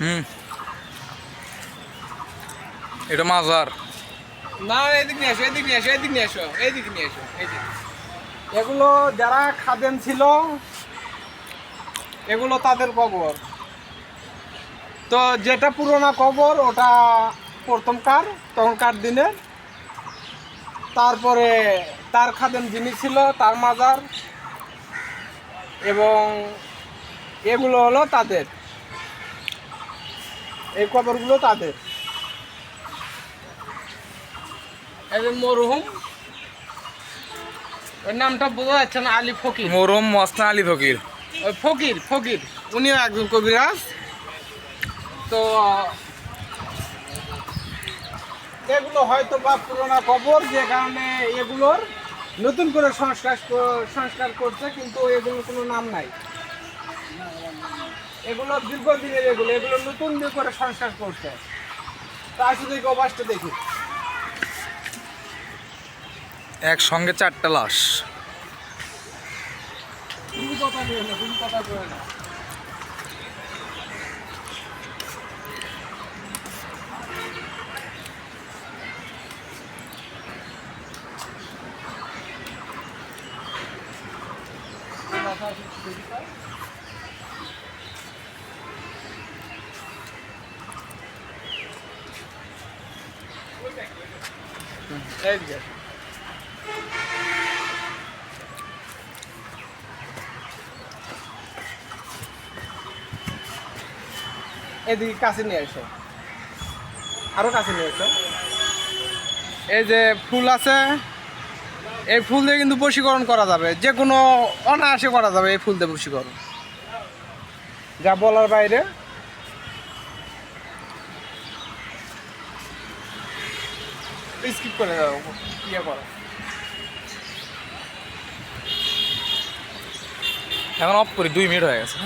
হুম। এটা মাজার। না এদিক নিয়ে এসো এদিক নিয়ে এসো এদিক নিয়ে এসো এদিক নিয়ে এসো এদিক। এগুলো যারা খাদেন ছিল এগুলো তাদের কবর। তো যেটা পুরোনো কবর ওটা প্রথমকার তখনকার দিনে? তারপরে তার খাদেন যিনি ছিল তার মাজার। এবং এগুলো হলো তাদের। এই কবরগুলো তাদের। এই যে মরহুম ওর নামটা বোঝা যাচ্ছে না আলী ফকির। মোরম মস্তান আলী ফকির। ওই ফকির ফকির। উনিও একজন কবিরাজ। তো এগুলো হয়তো বা পুরোনো কবর যে কারণে এগুলোর নতুন করে সংস্কার সংস্কার করছে কিন্তু এগুলোর কোনো নাম নাই। এগুলো দীর্ঘদিনের এগুলো এগুলো নতুন দিয়ে করে সংস্কার করছে তা শুধু এই অবাসটা দেখি। একসঙ্গে চারটা লাশ। তুমি কথা না তুমি কথা না। এই যে এদিকে কাছে নিয়ে এসো আরও কাছে নিয়ে এসো এই যে ফুল আছে, এই ফুল দিয়ে কিন্তু বশীকরণ করা যাবে। যে কোনো অনায়াসে করা যাবে এই ফুল দিয়ে বশীকরণ। যা বলার বাইরে। স্কিপ করে দাও ইয়ে করো। এখন অফ করি দুই মিনিট হয়ে গেছে।